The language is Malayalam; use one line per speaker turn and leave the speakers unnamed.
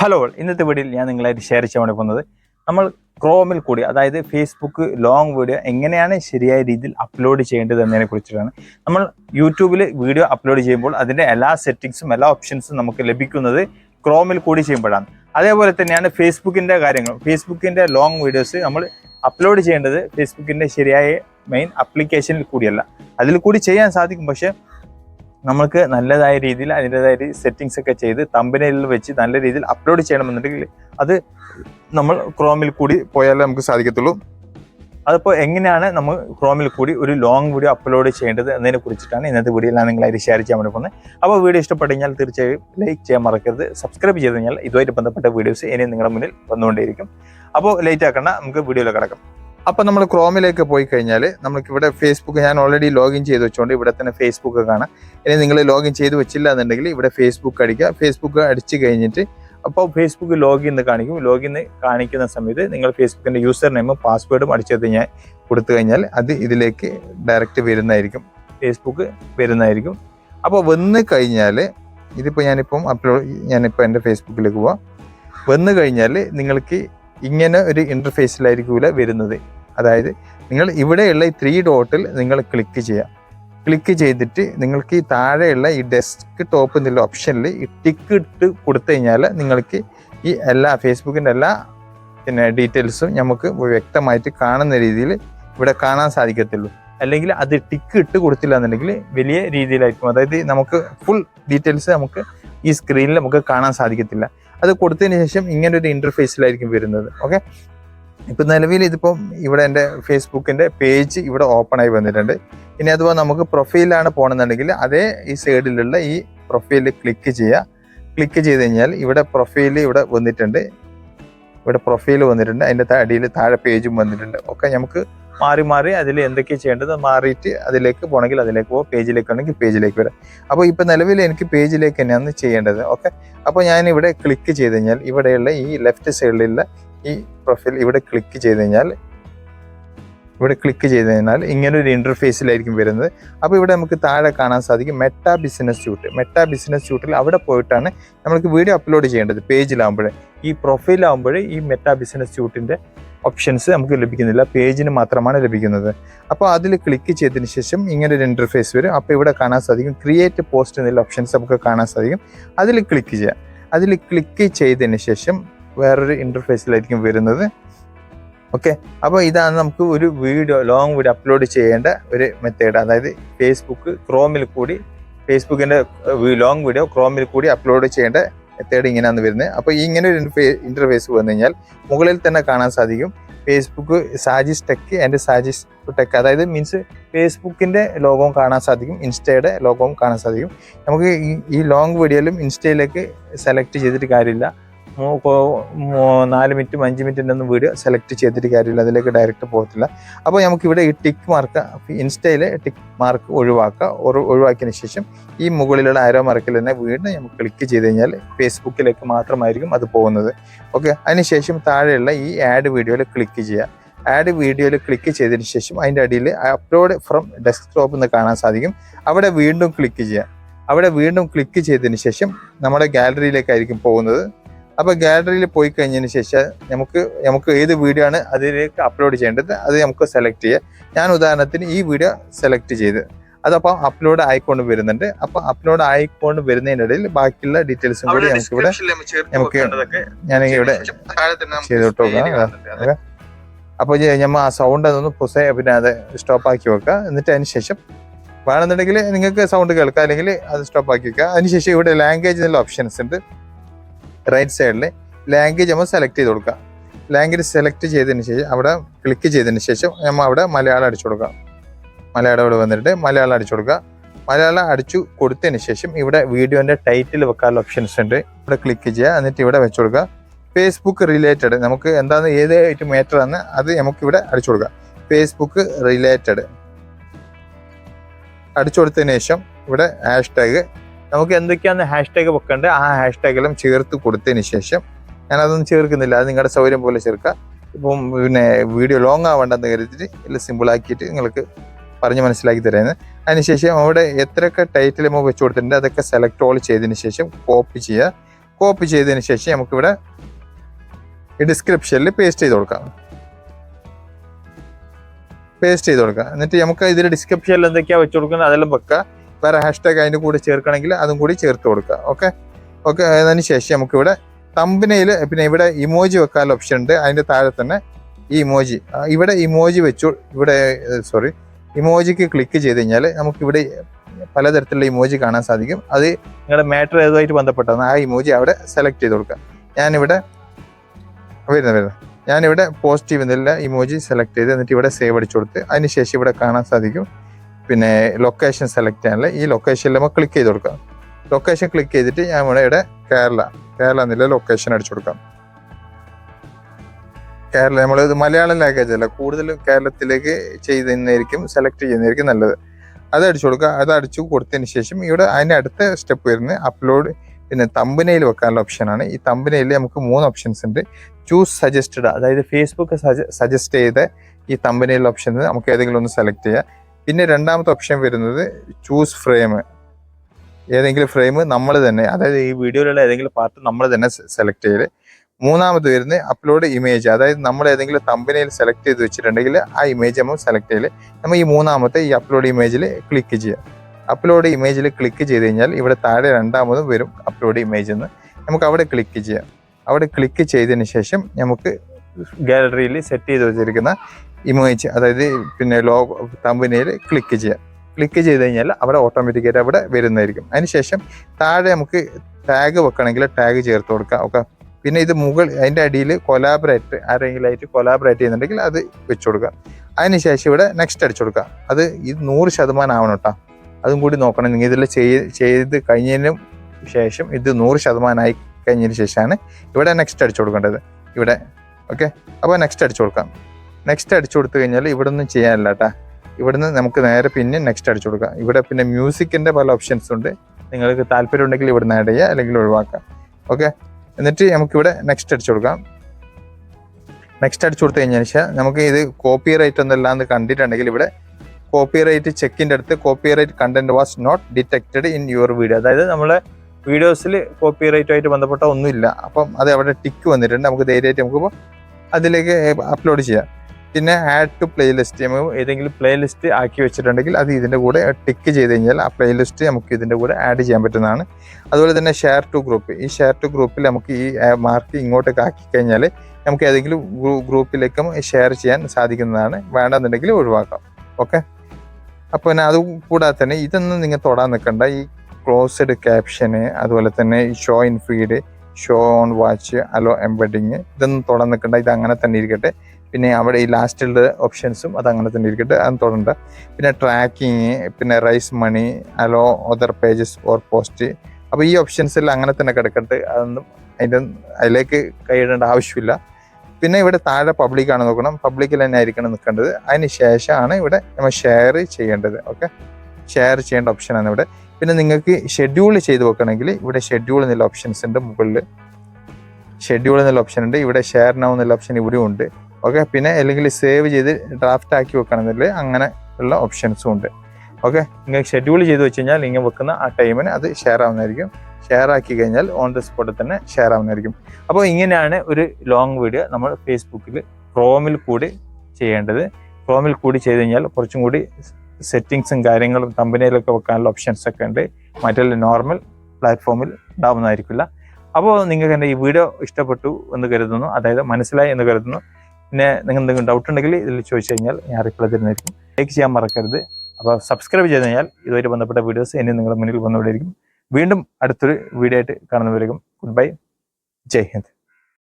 ഹലോ ഇന്നത്തെ വീഡിയോയിൽ ഞാൻ നിങ്ങളായിട്ട് ഷെയർ ചെയ്യാൻ വേണ്ടി പോകുന്നത് നമ്മൾ ക്രോമിൽ കൂടി അതായത് ഫേസ്ബുക്ക് ലോങ് വീഡിയോ എങ്ങനെയാണ് ശരിയായ രീതിയിൽ അപ്ലോഡ് ചെയ്യേണ്ടത് എന്നതിനെ കുറിച്ചിട്ടാണ്. നമ്മൾ യൂട്യൂബിൽ വീഡിയോ അപ്ലോഡ് ചെയ്യുമ്പോൾ അതിന്റെ എല്ലാ സെറ്റിങ്സും എല്ലാ ഓപ്ഷൻസും നമുക്ക് ലഭിക്കുന്നത് ക്രോമിൽ കൂടി ചെയ്യുമ്പോഴാണ്. അതേപോലെ തന്നെയാണ് ഫേസ്ബുക്കിന്റെ കാര്യങ്ങൾ. ഫേസ്ബുക്കിന്റെ ലോങ് വീഡിയോസ് നമ്മൾ അപ്ലോഡ് ചെയ്യേണ്ടത് ഫേസ്ബുക്കിന്റെ ശരിയായ മെയിൻ അപ്ലിക്കേഷനിൽ കൂടിയല്ല. അതിൽ കൂടി ചെയ്യാൻ സാധിക്കും. പക്ഷേ നമ്മൾക്ക് നല്ലതായ രീതിയിൽ അതിന്റെതായ സെറ്റിങ്സ് ഒക്കെ ചെയ്ത് തമ്പനയിൽ വെച്ച് നല്ല രീതിയിൽ അപ്ലോഡ് ചെയ്യണമെന്നുണ്ടെങ്കിൽ അത് നമ്മൾ ക്രോമിൽ കൂടി പോയാലേ നമുക്ക് സാധിക്കത്തുള്ളൂ. അതിപ്പോൾ എങ്ങനെയാണ് നമ്മൾ ക്രോമിൽ കൂടി ഒരു ലോങ് വീഡിയോ അപ്ലോഡ് ചെയ്യേണ്ടത് എന്നതിനെ കുറിച്ചിട്ടാണ് ഇന്നത്തെ നിങ്ങൾ അതിൽ ഷെയർ ചെയ്യാൻ വേണ്ടി പോകുന്നത്. അപ്പോൾ വീഡിയോ ഇഷ്ടപ്പെട്ടു കഴിഞ്ഞാൽ തീർച്ചയായും ലൈക്ക് ചെയ്യാൻ മറക്കരുത്. സബ്സ്ക്രൈബ് ചെയ്ത് കഴിഞ്ഞാൽ ഇതുമായിട്ട് ബന്ധപ്പെട്ട വീഡിയോസ് ഇനി നിങ്ങളുടെ മുന്നിൽ വന്നുകൊണ്ടേയിരിക്കും. അപ്പോൾ ലേറ്റ് ആക്കണ്ട നമുക്ക് വീഡിയോയിൽ കിടക്കാം. അപ്പോൾ നമ്മൾ ക്രോമിലേക്ക് പോയി കഴിഞ്ഞാൽ നമുക്ക് ഇവിടെ ഫേസ്ബുക്ക് ഞാൻ ഓൾറെഡി ലോഗിൻ ചെയ്ത് വെച്ചുകൊണ്ട് ഇവിടെ തന്നെ ഫേസ്ബുക്ക് കാണാം. ഇനി നിങ്ങൾ ലോഗിൻ ചെയ്ത് വെച്ചില്ല എന്നുണ്ടെങ്കിൽ ഇവിടെ ഫേസ്ബുക്ക് അടിക്കുക. ഫേസ്ബുക്ക് അടിച്ച് കഴിഞ്ഞിട്ട് അപ്പോൾ ഫേസ്ബുക്ക് ലോഗിൻ എന്ന് കാണിക്കും. ലോഗിൻ കാണിക്കുന്ന സമയത്ത് നിങ്ങൾ ഫേസ്ബുക്കിന്റെ യൂസർ നെയിമും പാസ്വേഡും അടിച്ചത് ഞാൻ കൊടുത്തു കഴിഞ്ഞാൽ അത് ഇതിലേക്ക് ഡയറക്റ്റ് വരുന്നതായിരിക്കും. ഫേസ്ബുക്ക് വരുന്നതായിരിക്കും. അപ്പോൾ വന്ന് കഴിഞ്ഞാൽ ഇതിപ്പോൾ ഞാനിപ്പം അപ്ലോഡ് ഞാനിപ്പോൾ എന്റെ ഫേസ്ബുക്കിലേക്ക് പോവാം. വന്നു കഴിഞ്ഞാൽ നിങ്ങൾക്ക് ഇങ്ങനെ ഒരു ഇന്റർഫേസിലായിരിക്കില്ല വരുന്നത്. അതായത് നിങ്ങൾ ഇവിടെയുള്ള ഈ ത്രീ ഡോട്ടിൽ നിങ്ങൾ ക്ലിക്ക് ചെയ്യാം ക്ലിക്ക് ചെയ്തിട്ട് നിങ്ങൾക്ക് ഈ താഴെയുള്ള ഈ ഡെസ്ക് ടോപ്പ് എന്നുള്ള ഓപ്ഷനിൽ ഈ ടിക്ക് ഇട്ട് കൊടുത്തു കഴിഞ്ഞാൽ നിങ്ങൾക്ക് ഈ എല്ലാ ഫേസ്ബുക്കിന്റെ എല്ലാ പിന്നെ ഡീറ്റെയിൽസും നമുക്ക് വ്യക്തമായിട്ട് കാണുന്ന രീതിയിൽ ഇവിടെ കാണാൻ സാധിക്കത്തുള്ളൂ. അല്ലെങ്കിൽ അത് ടിക്ക് ഇട്ട് കൊടുത്തില്ല എന്നുണ്ടെങ്കിൽ വലിയ രീതിയിലായിരിക്കും. അതായത് നമുക്ക് ഫുൾ ഡീറ്റെയിൽസ് നമുക്ക് ഈ സ്ക്രീനിൽ നമുക്ക് കാണാൻ സാധിക്കത്തില്ല. അത് കൊടുത്തതിന് ശേഷം ഇങ്ങനെ ഒരു ഇന്റർഫേസിലായിരിക്കും വരുന്നത്. ഓക്കെ ഇപ്പം നിലവിൽ ഇതിപ്പം ഇവിടെ എന്റെ ഫേസ്ബുക്കിന്റെ പേജ് ഇവിടെ ഓപ്പൺ ആയി വന്നിട്ടുണ്ട്. ഇനി അതുപോലെ നമുക്ക് പ്രൊഫൈലാണ് പോകണമെന്നുണ്ടെങ്കിൽ അതേ ഈ സൈഡിലുള്ള ഈ പ്രൊഫൈലിൽ ക്ലിക്ക് ചെയ്യുക. ക്ലിക്ക് ചെയ്ത് കഴിഞ്ഞാൽ ഇവിടെ പ്രൊഫൈൽ ഇവിടെ വന്നിട്ടുണ്ട്. ഇവിടെ പ്രൊഫൈൽ വന്നിട്ടുണ്ട്. അതിന്റെ അടിയിൽ താഴെ പേജും വന്നിട്ടുണ്ട്. ഒക്കെ നമുക്ക് മാറി മാറി അതിൽ എന്തൊക്കെ ചെയ്യേണ്ടത് മാറിയിട്ട് അതിലേക്ക് പോകണമെങ്കിൽ അതിലേക്ക് പോകും പേജിലേക്ക് ആണെങ്കിൽ പേജിലേക്ക് വരാം. അപ്പോൾ ഇപ്പോൾ നിലവിൽ എനിക്ക് പേജിലേക്ക് തന്നെയാണ് ചെയ്യേണ്ടത്. ഓക്കെ? അപ്പോൾ ഞാൻ ഇവിടെ ക്ലിക്ക് ചെയ്ത് കഴിഞ്ഞാൽ ഇവിടെയുള്ള ഈ ലെഫ്റ്റ് സൈഡിലുള്ള ഈ പ്രൊഫൈൽ ഇവിടെ ക്ലിക്ക് ചെയ്ത് കഴിഞ്ഞാൽ ഇവിടെ ക്ലിക്ക് ചെയ്ത് കഴിഞ്ഞാൽ ഇങ്ങനെ ഒരു ഇന്റർഫേസിലായിരിക്കും വരുന്നത്. അപ്പോൾ ഇവിടെ നമുക്ക് താഴെ കാണാൻ സാധിക്കും Meta business suite Meta business സ്യൂട്ടിൽ അവിടെ പോയിട്ടാണ് നമ്മൾക്ക് വീഡിയോ അപ്ലോഡ് ചെയ്യേണ്ടത് പേജിലാകുമ്പോൾ ഈ പ്രൊഫൈലാകുമ്പോൾ ഈ മെറ്റാ ബിസിനസ് സ്യൂട്ടിന്റെ ഓപ്ഷൻസ് നമുക്ക് ലഭിക്കുന്നില്ല. പേജിന് മാത്രമാണ് ലഭിക്കുന്നത്. അപ്പോൾ അതിൽ ക്ലിക്ക് ചെയ്തതിന് ശേഷം ഇങ്ങനെ ഒരു ഇന്റർഫേസ് വരും. അപ്പോൾ ഇവിടെ കാണാൻ സാധിക്കും ക്രിയേറ്റ് പോസ്റ്റ് എന്നുള്ള ഓപ്ഷൻസ് നമുക്ക് കാണാൻ സാധിക്കും. അതിൽ ക്ലിക്ക് ചെയ്യാം. അതിൽ ക്ലിക്ക് ചെയ്തതിന് ശേഷം വേറൊരു ഇന്റർഫേസിലായിരിക്കും വരുന്നത്. ഓക്കെ അപ്പോൾ ഇതാണ് നമുക്ക് ഒരു വീഡിയോ ലോങ് വീഡിയോ അപ്ലോഡ് ചെയ്യേണ്ട ഒരു മെത്തേഡ് അതായത് ഫേസ്ബുക്ക് ക്രോമിൽ കൂടി ഫേസ്ബുക്കിന്റെ ലോങ് വീഡിയോ ക്രോമിൽ കൂടി അപ്ലോഡ് ചെയ്യേണ്ട മെത്തേഡ് ഇങ്ങനെയാണ് വരുന്നത്. അപ്പോൾ ഈ ഇങ്ങനെ ഒരു ഇന്റർഫേസ് വന്നു കഴിഞ്ഞാൽ മുകളിൽ തന്നെ കാണാൻ സാധിക്കും. Facebook Saji's tech and Saji's tech അതായത് മീൻസ് ഫേസ്ബുക്കിന്റെ ലോഗവും കാണാൻ സാധിക്കും. ഇൻസ്റ്റയുടെ ലോഗവും കാണാൻ സാധിക്കും. നമുക്ക് ഈ- ലോങ് വീഡിയോയിലും ഇൻസ്റ്റയിലേക്ക് സെലക്ട് ചെയ്തിട്ട് കാര്യമില്ല. നാല് മിനിറ്റും അഞ്ച് മിനിറ്റിന്റെ ഒന്നും വീഡിയോ സെലക്ട് ചെയ്തിട്ട് കാര്യമില്ല. അതിലേക്ക് ഡയറക്റ്റ് പോകത്തില്ല. അപ്പോൾ നമുക്കിവിടെ ഈ ടിക്ക് മാർക്ക് ഇൻസ്റ്റയിലെ ടിക്ക് മാർക്ക് ഒഴിവാക്കുക. ഒഴി- ഒഴിവാക്കിയതിന് ശേഷം ഈ മുകളിലുള്ള ആരോ മാർക്കിൽ തന്നെ വീണ്ടും നമുക്ക് ക്ലിക്ക് ചെയ്ത് കഴിഞ്ഞാൽ ഫേസ്ബുക്കിലേക്ക് മാത്രമായിരിക്കും അത് പോകുന്നത്. ഓക്കെ അതിനുശേഷം താഴെയുള്ള ഈ ആഡ് വീഡിയോയിൽ ക്ലിക്ക് ചെയ്യുക. ആഡ് വീഡിയോയിൽ ക്ലിക്ക് ചെയ്തതിന് ശേഷം അതിന്റെ അടിയിൽ അപ്ലോഡ് ഫ്രം ഡെസ്ക്ടോപ്പ് എന്ന് കാണാൻ സാധിക്കും. അവിടെ വീണ്ടും ക്ലിക്ക് ചെയ്യുക. അവിടെ വീണ്ടും ക്ലിക്ക് ചെയ്തതിന് ശേഷം നമ്മുടെ ഗാലറിയിലേക്കായിരിക്കും പോകുന്നത്. അപ്പോൾ ഗാലറിയിൽ പോയി കഴിഞ്ഞതിന് ശേഷം നമുക്ക് നമുക്ക് ഏത് വീഡിയോ ആണ് അതിലേക്ക് അപ്ലോഡ് ചെയ്യേണ്ടത് അത് നമുക്ക് സെലക്ട് ചെയ്യാം. ഞാൻ ഉദാഹരണത്തിന് ഈ വീഡിയോ സെലക്ട് ചെയ്ത് അതപ്പോൾ അപ്ലോഡ് ആയിക്കൊണ്ട് വരുന്നുണ്ട്. അപ്പോൾ അപ്ലോഡ് ആയിക്കൊണ്ട് വരുന്നതിനിടയിൽ ബാക്കിയുള്ള ഡീറ്റെയിൽസും കൂടി നമുക്ക് ഇവിടെ നമുക്ക് ഞാൻ ഇവിടെ ചെയ്തോട്ട് നോക്കാം അപ്പോൾ നമ്മൾ ആ സൗണ്ട് അതൊന്ന് പുസേ പിന്നെ അത് സ്റ്റോപ്പ് ആക്കി വെക്കുക എന്നിട്ട് അതിന് ശേഷം വേണമെന്നുണ്ടെങ്കിൽ നിങ്ങൾക്ക് സൗണ്ട് കേൾക്കാം അല്ലെങ്കിൽ അത് സ്റ്റോപ്പ് ആക്കി വെക്കുക അതിനുശേഷം ഇവിടെ ലാംഗ്വേജ് എന്നുള്ള ഓപ്ഷൻസ് ഉണ്ട്. റൈറ്റ് സൈഡിൽ ലാംഗ്വേജ് നമ്മൾ സെലക്ട് ചെയ്ത് കൊടുക്കുക. ലാംഗ്വേജ് സെലക്ട് ചെയ്തതിന് ശേഷം അവിടെ ക്ലിക്ക് ചെയ്തതിന് ശേഷം നമ്മൾ അവിടെ മലയാളം അടിച്ചു കൊടുക്കുക. മലയാളം ഇവിടെ വന്നിട്ട് മലയാളം അടിച്ചു കൊടുക്കുക. മലയാളം അടിച്ചു കൊടുത്തതിന് ശേഷം ഇവിടെ വീഡിയോന്റെ ടൈറ്റിൽ വെക്കാനുള്ള ഓപ്ഷൻസ് ഉണ്ട്. ഇവിടെ ക്ലിക്ക് ചെയ്യുക. എന്നിട്ട് ഇവിടെ വെച്ചു കൊടുക്കുക. ഫേസ്ബുക്ക് റിലേറ്റഡ് നമുക്ക് എന്താണ് ഏത് ഐറ്റം മേറ്റർ ആണ് അത് നമുക്ക് ഇവിടെ അടിച്ചു കൊടുക്കുക. ഫേസ്ബുക്ക് റിലേറ്റഡ് അടിച്ചു കൊടുത്തതിന് ശേഷം ഇവിടെ ഹാഷ് ടാഗ് നമുക്ക് എന്തൊക്കെയാണ് ഹാഷ്ടാഗ് വെക്കേണ്ടത് ആ ഹാഷ് ടാഗെല്ലാം ചേർത്ത് കൊടുത്തതിന് ശേഷം ഞാൻ അതൊന്നും ചേർക്കുന്നില്ല. അത് നിങ്ങളുടെ സൗകര്യം പോലെ ചേർക്കുക. ഇപ്പം പിന്നെ വീഡിയോ ലോങ് ആവേണ്ടെന്ന് കരുതിയിട്ട് എല്ലാം സിമ്പിളാക്കിയിട്ട് നിങ്ങൾക്ക് പറഞ്ഞ് മനസ്സിലാക്കി തരുന്നത് അതിനുശേഷം അവിടെ എത്രയൊക്കെ ടൈറ്റിൽ നമുക്ക് വെച്ച് കൊടുത്തിട്ടുണ്ട് അതൊക്കെ സെലക്ട് ഓൾ ചെയ്തതിന് ശേഷം കോപ്പി ചെയ്യുക. കോപ്പി ചെയ്തതിന് ശേഷം നമുക്കിവിടെ ഡിസ്ക്രിപ്ഷനിൽ പേസ്റ്റ് ചെയ്ത് കൊടുക്കാം. പേസ്റ്റ് ചെയ്ത് കൊടുക്കാം. എന്നിട്ട് നമുക്ക് ഇതിൽ ഡിസ്ക്രിപ്ഷനിൽ എന്തൊക്കെയാണ് വെച്ച് കൊടുക്കുന്നത് അതെല്ലാം വെക്കുക. വേറെ ഹാഷ്ടാഗ് അതിന്റെ കൂടെ ചേർക്കണമെങ്കിൽ അതും കൂടി ചേർത്ത് കൊടുക്കുക ഓക്കെ ഓക്കെ അതിന് ശേഷം നമുക്കിവിടെ തമ്പിനയിൽ പിന്നെ ഇവിടെ ഇമോജി വെക്കാനുള്ള ഓപ്ഷൻ ഉണ്ട്. അതിന്റെ താഴെ തന്നെ ഈ ഇമോജി ഇവിടെ ഇമോജി വെച്ചു. ഇവിടെ സോറി ഇമോജിക്ക് ക്ലിക്ക് ചെയ്ത് കഴിഞ്ഞാൽ നമുക്കിവിടെ പലതരത്തിലുള്ള ഇമോജി കാണാൻ സാധിക്കും. അത് നിങ്ങളുടെ മാറ്റർ ഏതുമായിട്ട് ബന്ധപ്പെട്ടതാണ് ആ ഇമോജി അവിടെ സെലക്ട് ചെയ്ത് കൊടുക്കുക. ഞാനിവിടെ വരുന്നത് വരുന്നത് ഞാനിവിടെ പോസിറ്റീവ് എന്നുള്ള ഇമോജി സെലക്ട് ചെയ്ത് എന്നിട്ട് ഇവിടെ സേവ് അടിച്ചു കൊടുത്ത് അതിന് ശേഷം ഇവിടെ കാണാൻ സാധിക്കും. പിന്നെ ലൊക്കേഷൻ സെലക്ട് ചെയ്യാനുള്ള ഈ ലൊക്കേഷനിൽ നമ്മൾ ക്ലിക്ക് ചെയ്ത് കൊടുക്കാം. ലൊക്കേഷൻ ക്ലിക്ക് ചെയ്തിട്ട് ഞാൻ ഇവിടെ കേരള. കേരള എന്നില്ല ലൊക്കേഷൻ അടിച്ചു കൊടുക്കാം. കേരള നമ്മൾ ഇത് മലയാളം ലാംഗ്വേജ് അല്ല കൂടുതലും കേരളത്തിലേക്ക് ചെയ്യുന്നതായിരിക്കും സെലക്ട് ചെയ്യുന്നതായിരിക്കും നല്ലത്. അത് അടിച്ചു കൊടുക്കുക. അത് അടിച്ചു കൊടുത്തതിന് ശേഷം ഇവിടെ അതിന്റെ അടുത്ത സ്റ്റെപ്പ് വരുന്നത് അപ്ലോഡ് പിന്നെ തമ്പനയിൽ വെക്കാനുള്ള ഓപ്ഷനാണ് ഈ തമ്പനയിൽ നമുക്ക് മൂന്ന് ഓപ്ഷൻസ് ഉണ്ട്. ചൂസ് സജസ്റ്റഡ് അതായത് ഫേസ്ബുക്ക് സജസ്റ്റ് ചെയ്ത ഈ തമ്പനയിലുള്ള ഓപ്ഷൻ നമുക്ക് ഏതെങ്കിലും ഒന്ന് സെലക്ട് ചെയ്യാം. പിന്നെ രണ്ടാമത്തെ ഓപ്ഷൻ വരുന്നത് ചൂസ് ഫ്രെയിം ഏതെങ്കിലും ഫ്രെയിം നമ്മൾ തന്നെ അതായത് ഈ വീഡിയോയിലുള്ള ഏതെങ്കിലും പാർട്ട് നമ്മൾ തന്നെ സെലക്ട് ചെയ്ത് മൂന്നാമത് വരുന്നത് അപ്ലോഡ് ഇമേജ് അതായത് നമ്മൾ ഏതെങ്കിലും തമ്പനയിൽ സെലക്ട് ചെയ്ത് വെച്ചിട്ടുണ്ടെങ്കിൽ ആ ഇമേജ് നമ്മൾ സെലക്ട് ചെയ്ത് നമ്മൾ ഈ മൂന്നാമത്തെ ഈ അപ്ലോഡ് ഇമേജിൽ ക്ലിക്ക് ചെയ്യുക. അപ്ലോഡ് ഇമേജിൽ ക്ലിക്ക് ചെയ്ത് കഴിഞ്ഞാൽ ഇവിടെ താഴെ രണ്ടാമതും വരും അപ്ലോഡ് ഇമേജ് എന്ന്. നമുക്ക് അവിടെ ക്ലിക്ക് ചെയ്യാം. അവിടെ ക്ലിക്ക് ചെയ്തതിന് ശേഷം നമുക്ക് ഗാലറിയിൽ സെറ്റ് ചെയ്ത് വെച്ചിരിക്കുന്ന ഇമേജ് അതായത് പിന്നെ ലോ തമ്പനയിൽ ക്ലിക്ക് ചെയ്യാം. ക്ലിക്ക് ചെയ്ത് കഴിഞ്ഞാൽ അവിടെ ഓട്ടോമാറ്റിക്കായിട്ട് അവിടെ വരുന്നതായിരിക്കും. അതിനുശേഷം താഴെ നമുക്ക് ടാഗ് വെക്കണമെങ്കിൽ ടാഗ് ചേർത്ത് കൊടുക്കാം. ഓക്കെ? പിന്നെ ഇത് മുകൾ അതിന്റെ അടിയിൽ കൊലാബറേറ്റ് ആരെങ്കിലും ആയിട്ട് കൊലാബറേറ്റ് ചെയ്യുന്നുണ്ടെങ്കിൽ അത് വെച്ച് കൊടുക്കുക അതിനുശേഷം ഇവിടെ നെക്സ്റ്റ് അടിച്ചു കൊടുക്കുക അത് ഇത് നൂറ് ശതമാനം ആവണം കേട്ടോ. അതും കൂടി നോക്കണം. നിങ്ങൾ ഇതിൽ ചെയ്ത് ചെയ്ത് കഴിഞ്ഞതിനും ശേഷം ഇത് നൂറ് ആയി കഴിഞ്ഞതിന് ശേഷമാണ് ഇവിടെ നെക്സ്റ്റ് അടിച്ചു കൊടുക്കേണ്ടത്. ഇവിടെ. ഓക്കെ? അപ്പോൾ നെക്സ്റ്റ് അടിച്ചു കൊടുക്കാം. നെക്സ്റ്റ് അടിച്ചു കൊടുത്തു കഴിഞ്ഞാൽ ഇവിടെ ഒന്നും ചെയ്യാനില്ല കേട്ടാ ഇവിടുന്ന് നമുക്ക് നേരെ പിന്നെ നെക്സ്റ്റ് അടിച്ചു കൊടുക്കാം. ഇവിടെ പിന്നെ മ്യൂസിക്കിന്റെ പല ഓപ്ഷൻസ് ഉണ്ട്. നിങ്ങൾക്ക് താല്പര്യം ഉണ്ടെങ്കിൽ ഇവിടുന്ന് ആഡ് ചെയ്യുക അല്ലെങ്കിൽ ഒഴിവാക്കാം. ഓക്കെ എന്നിട്ട് നമുക്കിവിടെ നെക്സ്റ്റ് അടിച്ചു കൊടുക്കാം. നെക്സ്റ്റ് അടിച്ചു കൊടുത്തു കഴിഞ്ഞാൽ ശേഷം നമുക്ക് ഇത് കോപ്പി റൈറ്റ് ഒന്നല്ല കണ്ടിട്ടുണ്ടെങ്കിൽ ഇവിടെ കോപ്പി റൈറ്റ് ചെക്കിന്റെ അടുത്ത് copyright content was not detected in your video അതായത് നമ്മളെ വീഡിയോസിൽ കോപ്പി റൈറ്റുമായിട്ട് ബന്ധപ്പെട്ട ഒന്നുമില്ല. അപ്പം അത് അവിടെ ടിക്ക് വന്നിട്ടുണ്ട്. നമുക്ക് ധൈര്യമായിട്ട് നമുക്കിപ്പോൾ അതിലേക്ക് അപ്ലോഡ് ചെയ്യാം. പിന്നെ ആഡ് ടു പ്ലേ ലിസ്റ്റ് നമുക്ക് ഏതെങ്കിലും പ്ലേ ലിസ്റ്റ് ആക്കി വെച്ചിട്ടുണ്ടെങ്കിൽ അത് ഇതിന്റെ കൂടെ ടിക്ക് ചെയ്ത് കഴിഞ്ഞാൽ ആ പ്ലേ ലിസ്റ്റ് നമുക്ക് ഇതിന്റെ കൂടെ ആഡ് ചെയ്യാൻ പറ്റുന്നതാണ്. അതുപോലെ തന്നെ ഷെയർ ടു ഗ്രൂപ്പ് ഈ ഷെയർ ടു ഗ്രൂപ്പിൽ നമുക്ക് ഈ മാർക്ക് ഇങ്ങോട്ടേക്ക് ആക്കി കഴിഞ്ഞാൽ നമുക്ക് ഏതെങ്കിലും ഗ്രൂപ്പിലേക്കും ഷെയർ ചെയ്യാൻ സാധിക്കുന്നതാണ്. വേണ്ടെന്നുണ്ടെങ്കിൽ ഒഴിവാക്കാം. ഓക്കെ അപ്പോൾ പിന്നെ അത് കൂടാതെ തന്നെ ഇതൊന്നും നിങ്ങൾ തൊടാൻ നിൽക്കണ്ട. ഈ ക്ലോസ്ഡ് ക്യാപ്ഷന് അതുപോലെ തന്നെ show in feed show on watch allow embedding ഇതൊന്നും തൊടാൻ നിൽക്കണ്ട. ഇത് അങ്ങനെ തന്നെ ഇരിക്കട്ടെ. പിന്നെ അവിടെ ഈ ലാസ്റ്റിലുള്ള ഓപ്ഷൻസും അത് അങ്ങനെ തന്നെ ഇരിക്കട്ടെ. അത് തുടരണ്ട. പിന്നെ ട്രാക്കിങ് പിന്നെ raise money allow other pages or post അപ്പോൾ ഈ ഓപ്ഷൻസ് എല്ലാം അങ്ങനെ തന്നെ കിടക്കട്ടെ. അതൊന്നും അതിന്റെ അതിലേക്ക് കൈയിടേണ്ട ആവശ്യമില്ല. പിന്നെ ഇവിടെ താഴെ പബ്ലിക്കാണ് നോക്കണം. പബ്ലിക്കിൽ തന്നെ ആയിരിക്കണം നിൽക്കേണ്ടത്. അതിന് ശേഷമാണ് ഇവിടെ നമ്മൾ ഷെയർ ചെയ്യേണ്ടത്. ഓക്കെ ഷെയർ ചെയ്യേണ്ട ഓപ്ഷനാണ് ഇവിടെ. പിന്നെ നിങ്ങൾക്ക് ഷെഡ്യൂൾ ചെയ്ത് വെക്കണമെങ്കിൽ ഇവിടെ ഷെഡ്യൂൾ എന്നുള്ള ഓപ്ഷൻസ് ഉണ്ട് മുകളിൽ ഷെഡ്യൂൾ എന്നുള്ള ഓപ്ഷൻ ഉണ്ട്. ഇവിടെ ഷെയർ നൗ എന്നുള്ള ഓപ്ഷൻ ഇവിടെയും ഉണ്ട്. ഓക്കെ പിന്നെ അല്ലെങ്കിൽ സേവ് ചെയ്ത് ഡ്രാഫ്റ്റ് ആക്കി വെക്കണമെന്നില്ല അങ്ങനെ ഉള്ള ഓപ്ഷൻസും ഉണ്ട്. ഓക്കെ നിങ്ങൾ ഷെഡ്യൂൾ ചെയ്ത് വെച്ച് കഴിഞ്ഞാൽ നിങ്ങൾ വെക്കുന്ന ആ ടൈമിന് അത് ഷെയർ ആവുന്നതായിരിക്കും. ഷെയർ ആക്കി കഴിഞ്ഞാൽ ഓൺ ദ സ്പോട്ടിൽ തന്നെ ഷെയർ ആവുന്നതായിരിക്കും. അപ്പോൾ ഇങ്ങനെയാണ് ഒരു ലോങ് വീഡിയോ നമ്മൾ ഫേസ്ബുക്കിൽ ക്രോമിൽ കൂടി ചെയ്യേണ്ടത്. ക്രോമിൽ കൂടി ചെയ്ത് കഴിഞ്ഞാൽ കുറച്ചും കൂടി സെറ്റിങ്സും കാര്യങ്ങളും കമ്പനിയിലൊക്കെ വെക്കാനുള്ള ഓപ്ഷൻസ് ഒക്കെ ഉണ്ട്. മറ്റുള്ള നോർമൽ പ്ലാറ്റ്ഫോമിൽ ഉണ്ടാവുന്നതായിരിക്കില്ല. അപ്പോൾ നിങ്ങൾക്ക് എന്റെ ഈ വീഡിയോ ഇഷ്ടപ്പെട്ടു എന്ന് കരുതുന്നു. അതായത് മനസ്സിലായി എന്ന് കരുതുന്നു. പിന്നെ നിങ്ങൾ എന്തെങ്കിലും ഡൗട്ട് ഉണ്ടെങ്കിൽ ഇതിൽ ചോദിച്ചു കഴിഞ്ഞാൽ ഞാൻ റിപ്ലൈ തരുന്നതായിരിക്കും. ലൈക്ക് ചെയ്യാൻ മറക്കരുത്. അപ്പോൾ സബ്സ്ക്രൈബ് ചെയ്ത് കഴിഞ്ഞാൽ ഇതുമായിട്ട് ബന്ധപ്പെട്ട വീഡിയോസ് ഇനി നിങ്ങളുടെ മുന്നിൽ വന്നുകൊണ്ടിരിക്കും വീണ്ടും അടുത്തൊരു വീഡിയോ ആയിട്ട് കാണുന്നവരേക്കും ഗുഡ് ബൈ ജയ് ഹിന്ദ്.